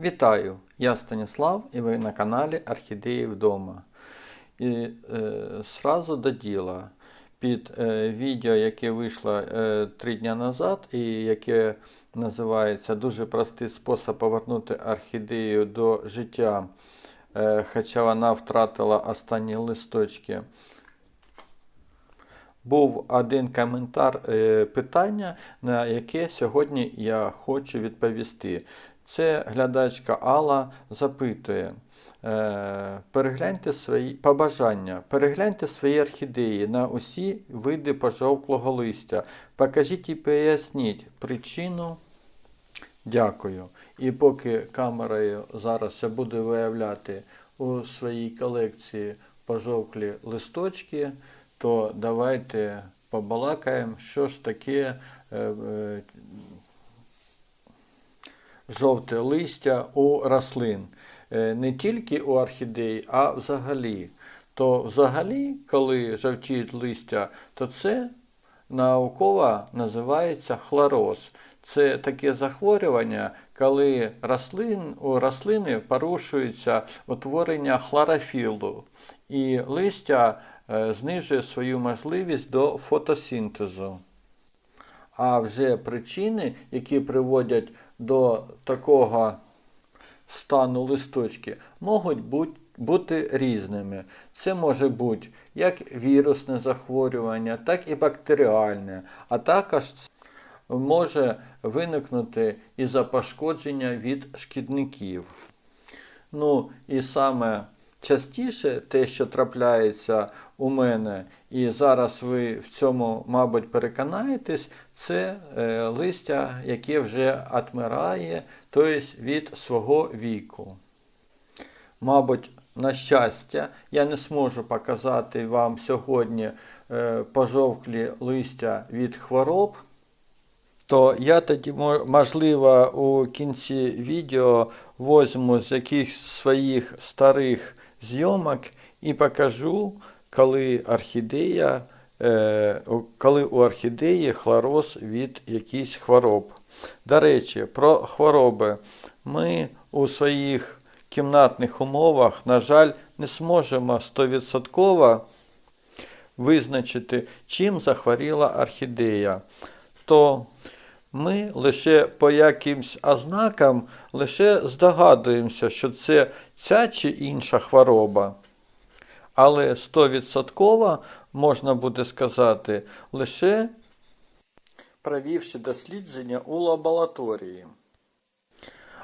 Вітаю! Я Станіслав і ви на каналі Орхідеї вдома. І е, сразу до діла. Під е, відео, яке вийшло е, три дні назад, і яке називається Дуже простий спосіб повернути орхідею до життя, е, хоча вона втратила останні листочки. Був один коментар е, питання, на яке сьогодні я хочу відповісти. Це глядачка Алла запитує. е, Перегляньте свої побажання, перегляньте свої орхідеї на усі види пожовклого листя. Покажіть і поясніть причину. Дякую. І поки камерою зараз я буду виявляти у своїй колекції пожовклі листочки, то давайте побалакаємо, що ж таке е, е, жовте листя у рослин. Е, Не тільки у орхідей, а взагалі. То взагалі, коли жовтіють листя, то це науково називається хлороз. Це таке захворювання, коли рослин, у рослини порушується утворення хлорофілу, і листя е, знижує свою можливість до фотосинтезу. А вже причини, які приводять до такого стану листочки, можуть бути, бути різними. Це може бути як вірусне захворювання, так і бактеріальне, а також може виникнути із-за пошкодження від шкідників. Ну і саме частіше те, що трапляється у мене, і зараз ви в цьому, мабуть, переконаєтесь, це е, листя, яке вже отмирає, тобто від свого віку. Мабуть, на щастя, я не зможу показати вам сьогодні е, пожовклі листя від хвороб. То я тоді, можливо, у кінці відео возьму з якихось своїх старих зйомок і покажу, коли орхідея, коли у орхідеї хлороз від якихось хвороб. До речі, про хвороби. Ми у своїх кімнатних умовах, на жаль, не зможемо 100% визначити, чим захворіла орхідея. То ми лише по якимсь ознакам лише здогадуємося, що це ця чи інша хвороба. Але 100% можна буде сказати лише провівши дослідження у лабораторії.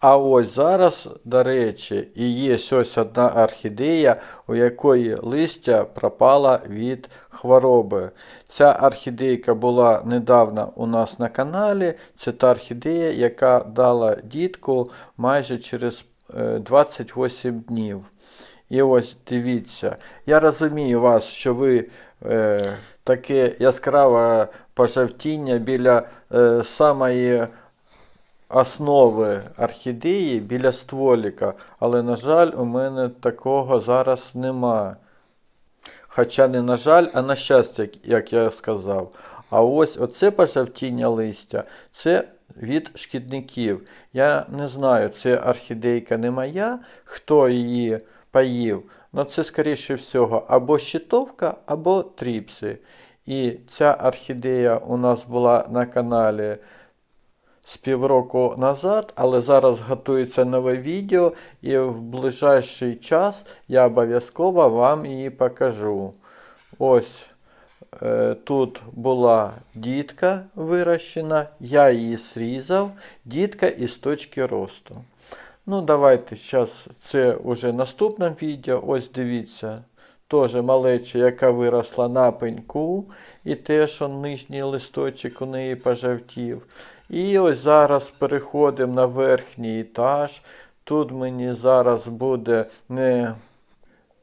А ось зараз, до речі, і є ось одна орхідея, у якої листя пропала від хвороби. Ця орхідейка була недавно у нас на каналі. Це та орхідея, яка дала дітку майже через е, 28 днів. І ось дивіться, я розумію вас, що ви е, таке яскраве пожовтіння біля е, самої основи орхідеї біля стволіка, але, на жаль, у мене такого зараз нема. Хоча не на жаль, а на щастя, як я сказав. А ось оце пожовтіння листя, це від шкідників. Я не знаю, це орхідейка не моя, хто її поїв. але це, скоріше всього, або щитовка, або тріпси. І ця орхідея у нас була на каналі з півроку назад, але зараз готується нове відео, і в ближайший час я обов'язково вам її покажу. Ось е, тут була дітка вирощена, я її зрізав, дітка із точки росту. Ну, давайте зараз це вже наступне відео. Ось дивіться. Теж малеча, яка виросла на пеньку, і теж он нижній листочок у неї пожовтів. І ось зараз переходимо на верхній етаж. Тут мені зараз буде не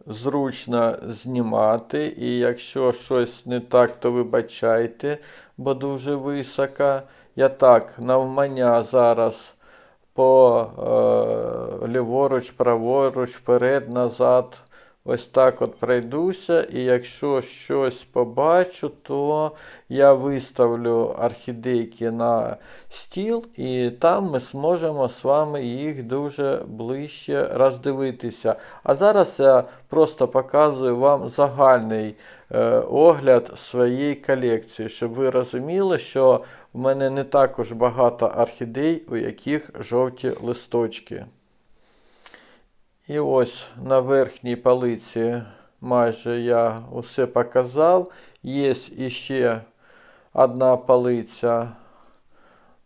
зручно знімати, і якщо щось не так, то вибачайте, бо дуже високо. Я так навмання зараз по е, ліворуч, праворуч, вперед, назад ось так от пройдуся, і якщо щось побачу, то я виставлю орхідейки на стіл, і там ми зможемо з вами їх дуже ближче роздивитися. А зараз я просто показую вам загальний е, огляд своєї колекції, щоб ви розуміли, що в мене не також багато орхідей, у яких жовті листочки. І ось на верхній полиці майже я усе показав. Є іще одна полиця,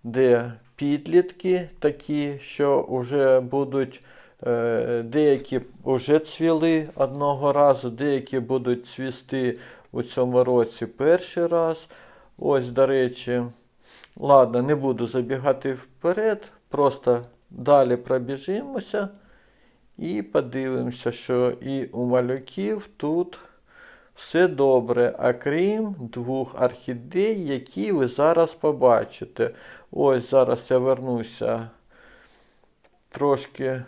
де підлітки такі, що вже будуть, е, деякі вже цвіли одного разу, деякі будуть цвісти у цьому році перший раз. Ось, до речі, ладно, не буду забігати вперед, просто далі пробіжимося. І подивимося, що і у малюків тут все добре, окрім двох орхідей, які ви зараз побачите. Ось зараз я вернуся трошки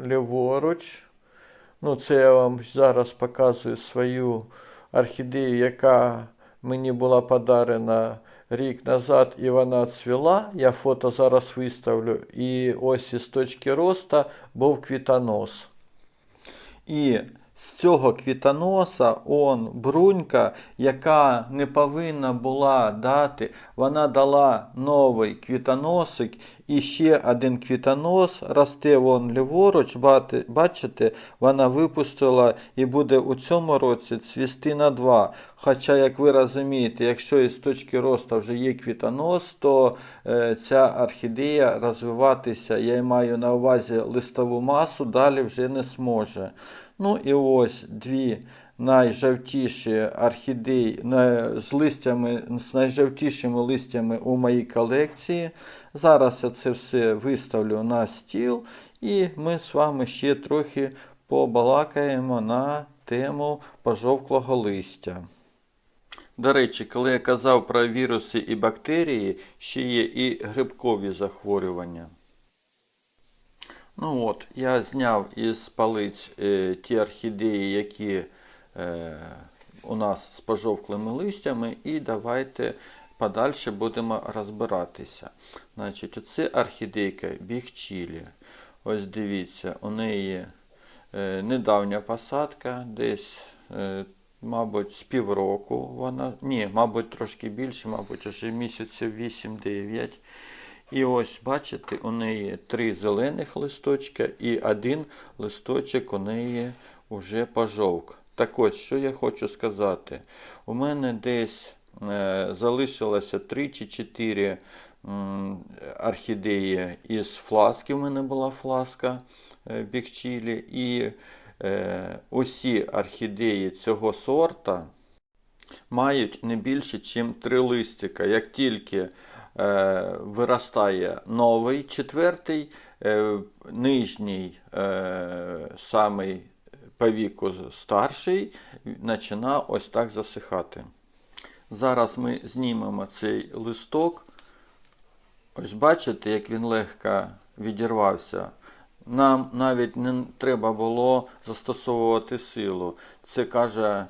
ліворуч. Ну, це я вам зараз показую свою орхідею, яка мені була подарена рік назад, і вона цвіла. Я фото зараз виставлю. І ось із точки росту був квітонос. І з цього квітоноса он брунька, яка не повинна була дати, вона дала новий квітоносик і ще один квітонос росте вон ліворуч, бачите, вона випустила і буде у цьому році цвісти на два. Хоча, як ви розумієте, якщо із точки росту вже є квітонос, то е, ця орхідея розвиватися, я маю на увазі листову масу, далі вже не зможе. Ну і ось дві найжовтіші орхідеї з листями, з найжовтішими листями у моїй колекції. Зараз я це все виставлю на стіл, і ми з вами ще трохи побалакаємо на тему пожовклого листя. До речі, коли я казав про віруси і бактерії, ще є і грибкові захворювання. Ну от, я зняв із палиць е, ті орхідеї, які е, у нас з пожовклими листями, і давайте подальше будемо розбиратися. Значить, оце орхідейка бігчілі. Ось дивіться, у неї е, недавня посадка, десь, е, мабуть, з півроку вона, ні, мабуть, трошки більше, мабуть, вже місяців 8-9. І ось, бачите, у неї три зелених листочка і один листочок у неї вже пожовк. Так ось, що я хочу сказати. У мене десь е, залишилося 3 чи 4 орхідеї із фласки. У мене була фласка е, бікчілі. І е, усі орхідеї цього сорта мають не більше, ніж три листика. Як тільки виростає новий четвертий, е, нижній е, самий по віку старший, починає ось так засихати. Зараз ми знімемо цей листок. Ось бачите, як він легко відірвався. Нам навіть не треба було застосовувати силу. Це каже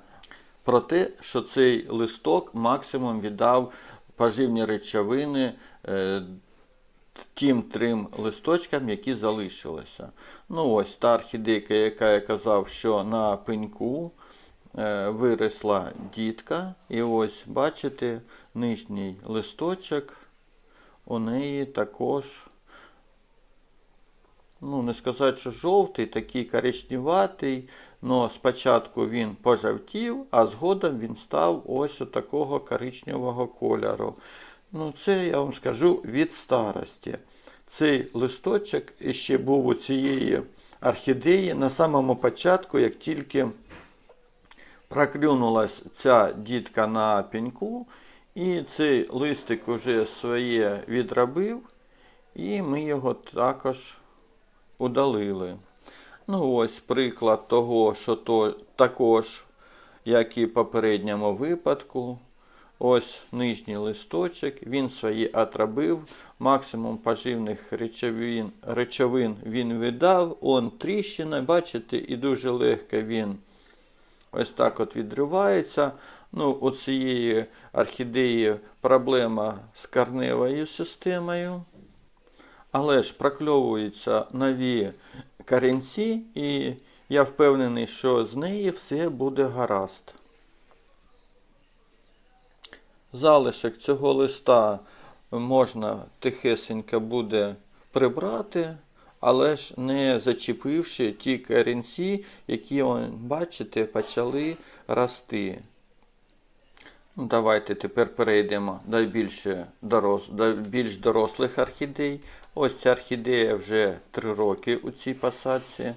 про те, що цей листок максимум віддав поживні речовини е, тим трим листочкам, які залишилися. Ну ось та орхідейка, яка я казав, що на пеньку е, виросла дітка. І ось бачите, нижній листочок у неї також ну, не сказати, що жовтий, такий коричневатий, але спочатку він пожовтів, а згодом він став ось такого коричневого кольору. Ну, це я вам скажу від старості. Цей листочок ще був у цієї орхідеї на самому початку, як тільки проклюнулась ця дітка на пеньку, і цей листик уже своє відробив, і ми його також удалили. Ну ось приклад того, що то також, як і в попередньому випадку, ось нижній листочок, він свої отробив, максимум поживних речовин, речовин він видав, он тріщина, бачите, і дуже легко він ось так от відривається. Ну, у цієї орхідеї проблема з корневою системою. Але ж прокльовуються нові корінці, і я впевнений, що з неї все буде гаразд. Залишок цього листа можна тихесенько буде прибрати, але ж не зачепивши ті корінці, які, бачите, почали рости. Давайте тепер перейдемо до, більше дорос, до більш дорослих орхідей. Ось ця орхідея вже 3 роки у цій посадці.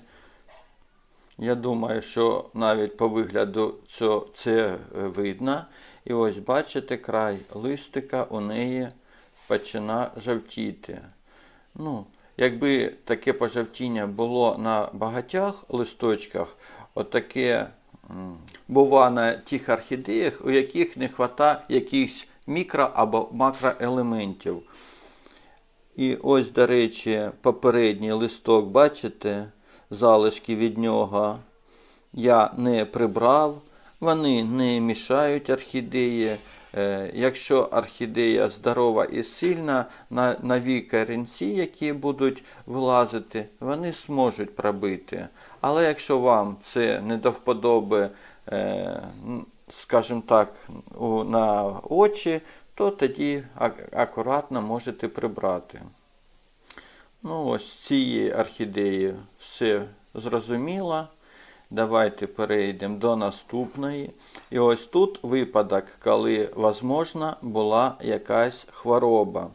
Я думаю, що навіть по вигляду це, це видно. І ось бачите, край листика у неї почина жовтіти. Ну, якби таке пожовтіння було на багатьох листочках, отаке бува на тих орхідеях, у яких не вистачає якихось мікро або макроелементів. І ось, до речі, попередній листок, бачите, залишки від нього я не прибрав, вони не мішають орхідеї. Е, Якщо орхідея здорова і сильна, на нові корінці, які будуть вилазити, вони зможуть пробити. Але якщо вам це не до вподоби, е, скажімо так, на очі, то тоді акуратно можете прибрати. Ну, ось цієї орхідеї все зрозуміло. Давайте перейдемо до наступної. І ось тут випадок, коли, можливо, була якась хвороба.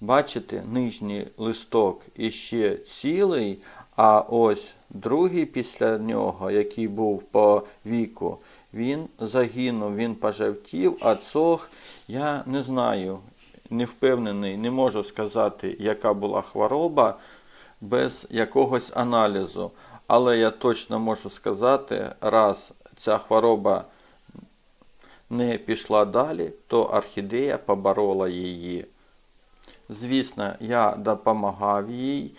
Бачите, нижній листок іще цілий, а ось другий після нього, який був по віку, він загинув, він пожовтів, а цох, я не знаю, не впевнений, не можу сказати, яка була хвороба без якогось аналізу. Але я точно можу сказати, раз ця хвороба не пішла далі, то орхідея поборола її. Звісно, я допомагав їй.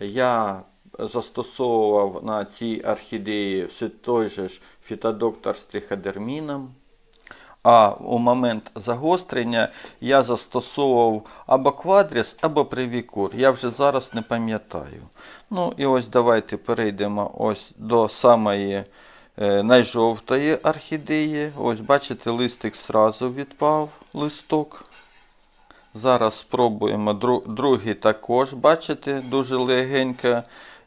Я застосовував на цій орхідеї все той же ж фітодоктор з триходерміном. А у момент загострення я застосовував або квадріс, або привікур. Я вже зараз не пам'ятаю. Ну і ось давайте перейдемо ось до самої е, найжовтої орхідеї. Ось бачите, листик зразу відпав листок. Зараз спробуємо дру- другий також, бачите, дуже легенько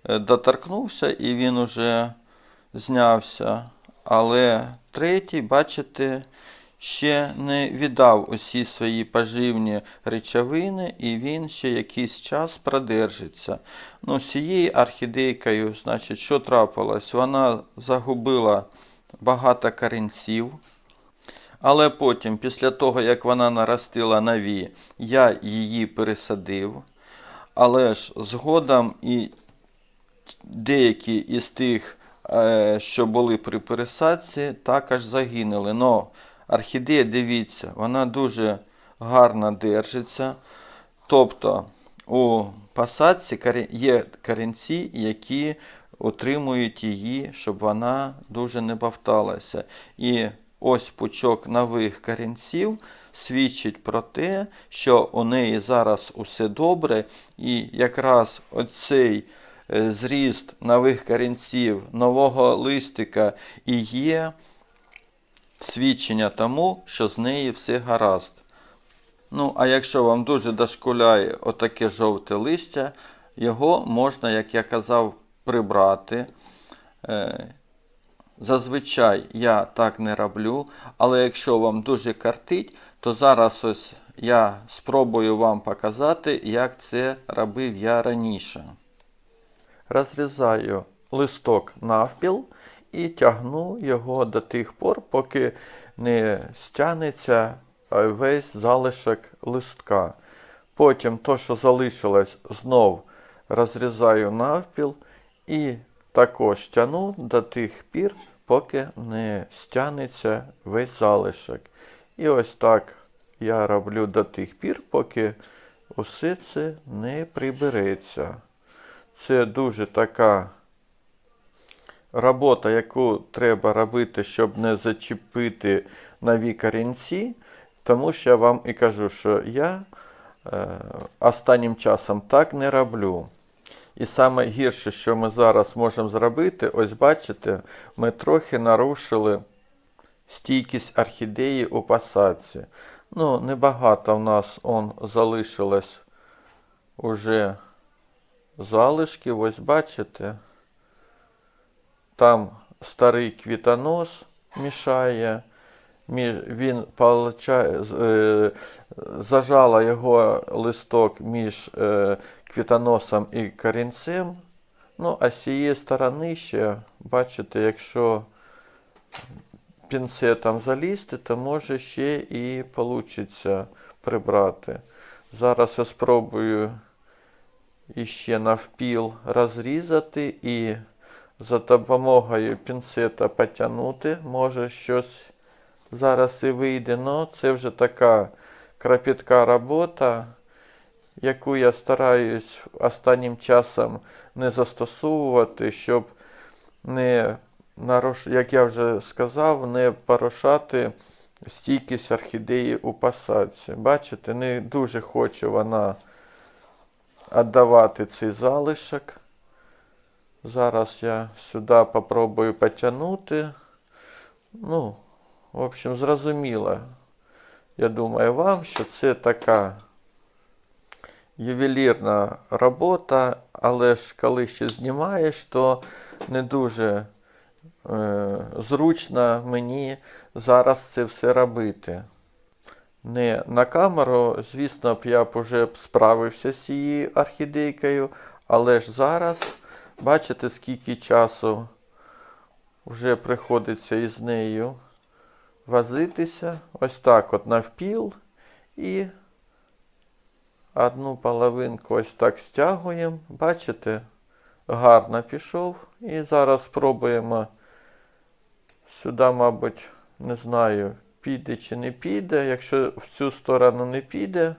доторкнувся і він уже знявся. Але третій, бачите, ще не віддав усі свої поживні речовини, і він ще якийсь час продержиться. Ну, з цією орхідейкою, значить, що трапилось? Вона загубила багато корінців. Але потім, після того, як вона наростила нові, я її пересадив. Але ж згодом і деякі із тих, е, що були при пересадці, також загинули. Но орхідея, дивіться, вона дуже гарно держиться. Тобто у посадці є корінці, які утримують її, щоб вона дуже не бавталася. І ось пучок нових корінців свідчить про те, що у неї зараз усе добре, і якраз оцей зріст нових корінців, нового листика і є свідчення тому, що з неї все гаразд. Ну, а якщо вам дуже дошкуляє отаке жовте листя, його можна, як я казав, прибрати. Е, Зазвичай я так не роблю, але якщо вам дуже картить, то зараз ось я спробую вам показати, як це робив я раніше. Розрізаю листок навпіл і тягну його до тих пор, поки не стягнеться е, весь залишок листка. Потім то, що залишилось, знов розрізаю навпіл і також тяну до тих пір, поки не стягнеться весь залишок. І ось так я роблю до тих пір, поки усе це не прибереться. Це дуже така робота, яку треба робити, щоб не зачепити нові корінці, тому що я вам і кажу, що я е, останнім часом так не роблю. І саме гірше, що ми зараз можемо зробити, ось бачите, ми трохи нарушили стійкість орхідеї у посадці. Ну, небагато в нас он залишилось уже залишків, ось бачите. Там старий квітонос мішає. Він е, зажала його листок між е, квітоносом і корінцем. Ну, а з цієї сторони ще, бачите, якщо пінцетом залізти, то може ще і вийде прибрати. Зараз я спробую іще навпіл розрізати і за допомогою пінцета потягнути. Може щось зараз і вийде. Ну, це вже така кропітка робота, яку я стараюсь останнім часом не застосовувати, щоб не як я вже сказав, не порушати стійкість орхідеї у посадці. Бачите, не дуже хоче вона віддавати цей залишок. Зараз я сюди попробую потягнути. Ну, в общем, зрозуміло. Я думаю вам, що це така ювелірна робота, але ж коли ще знімаєш, то не дуже е, зручно мені зараз це все робити. Не на камеру, звісно б, я б уже справився з цією орхідейкою, але ж зараз, бачите, скільки часу вже приходиться із нею возитися. Ось так от навпіл і одну половинку ось так стягуємо. Бачите, гарно пішов. І зараз спробуємо сюди, мабуть, не знаю, піде чи не піде. Якщо в цю сторону не піде,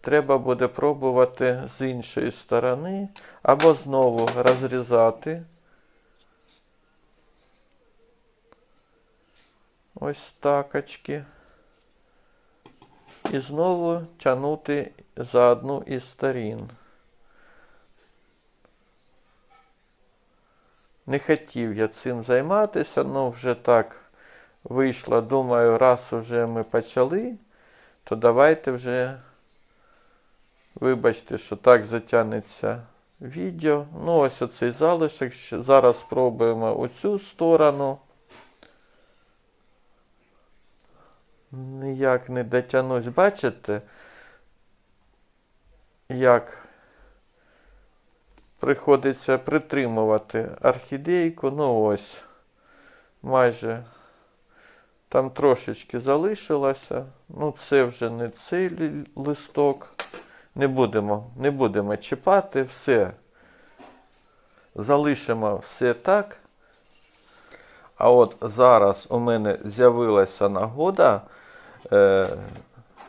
треба буде пробувати з іншої сторони або знову розрізати. Ось такочки. І знову тягнути за одну із сторін. Не хотів я цим займатися, але вже так вийшло. Думаю, раз вже ми почали, то давайте вже, вибачте, що так затягнеться відео. Ну, ось оцей залишок. Зараз спробуємо оцю сторону. Ніяк не дотягнусь. Бачите, як приходиться притримувати орхідейку. Ну ось, майже там трошечки залишилося. Ну, це вже не цей листок. Не будемо, не будемо чіпати все. Залишимо все так. А от зараз у мене з'явилася нагода е,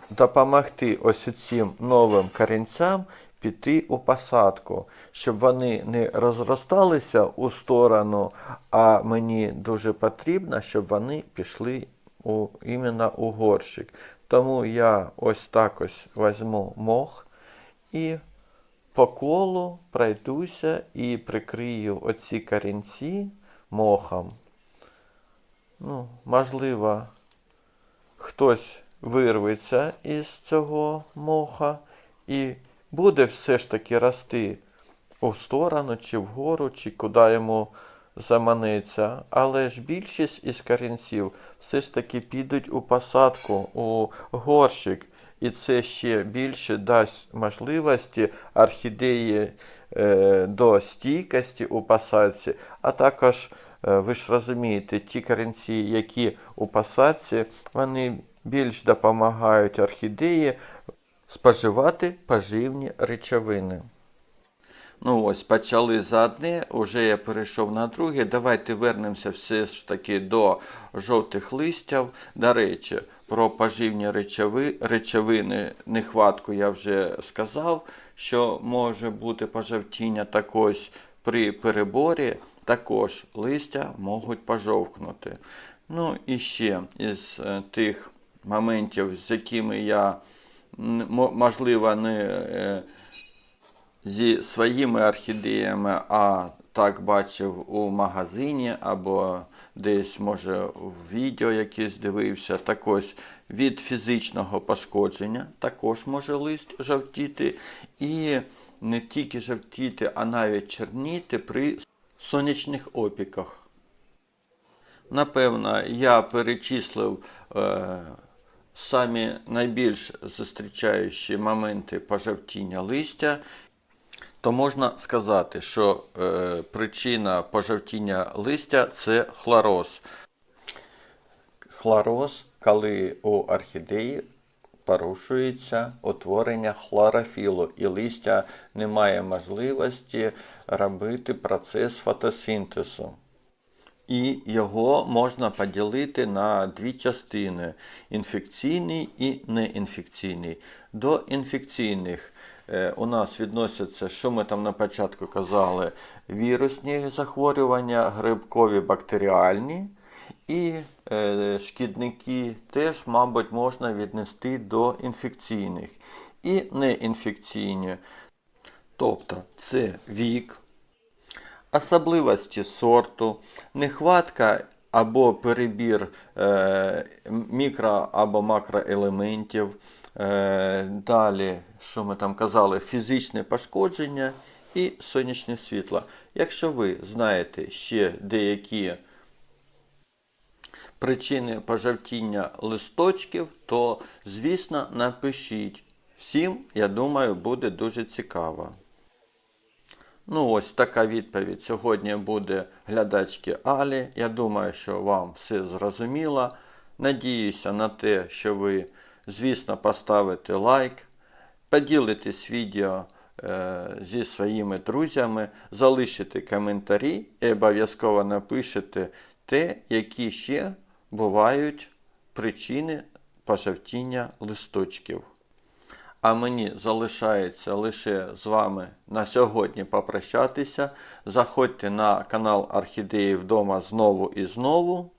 допомогти ось цим новим корінцям піти у посадку, щоб вони не розросталися у сторону, а мені дуже потрібно, щоб вони пішли у, іменно у горщик. Тому я ось так ось візьму мох і по колу пройдуся і прикрию оці корінці мохом. Ну, можливо, хтось вирветься із цього моха і буде все ж таки рости у сторону, чи вгору, чи куди йому заманеться. Але ж більшість із корінців все ж таки підуть у посадку, у горщик. І це ще більше дасть можливості орхідеї е, до стійкості у посадці, а також Е, Ви ж розумієте, ті корінці, які у посадці, вони більш допомагають орхідеї споживати поживні речовини. Ну ось, почали за одне, вже я перейшов на друге. Давайте вернемося все ж таки до жовтих листів. До речі, про поживні речови, речовини нехватку я вже сказав, що може бути пожовтіння так ось при переборі. також листя можуть пожовкнути. Ну і ще із е, тих моментів, з якими я можливо не е, зі своїми орхідеями, а так бачив у магазині або десь, може, в відео якесь дивився. Так ось від фізичного пошкодження також може лист жовтіти. І не тільки жовтіти, а навіть чорніти при сонячних опіках. Напевно, я перечислив е, самі найбільш зустрічаючі моменти пожовтіння листя, то можна сказати, що е, причина пожовтіння листя це хлороз. Хлороз, коли у орхідеї порушується утворення хлорофілу, і листя не має можливості робити процес фотосинтезу. І його можна поділити на дві частини: інфекційний і неінфекційний. До інфекційних е, у нас відносяться, що ми там на початку казали, вірусні захворювання, грибкові бактеріальні. І е, шкідники теж, мабуть, можна віднести до інфекційних. І неінфекційні. Тобто це вік, особливості сорту, нехватка або перебір е, мікро або макроелементів. Е, далі, що ми там казали, фізичне пошкодження і сонячне світло. Якщо ви знаєте ще деякі причини пожовтіння листочків, то, звісно, напишіть. Всім, я думаю, буде дуже цікаво. Ну, ось така відповідь сьогодні буде глядачки Алі. Я думаю, що вам все зрозуміло. Надіюся на те, що ви, звісно, поставите лайк, поділитесь відео е, зі своїми друзями, залишите коментарі і обов'язково напишете те, які ще бувають причини пожовтіння листочків. А мені залишається лише з вами на сьогодні попрощатися. Заходьте на канал Орхідеї вдома знову і знову.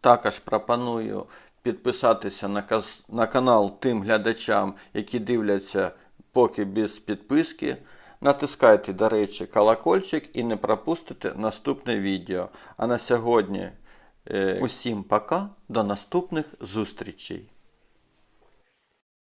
Також пропоную підписатися на, на канал тим глядачам, які дивляться поки без підписки. Натискайте, до речі, колокольчик і не пропустите наступне відео. А на сьогодні е, усім пока, до наступних зустрічей.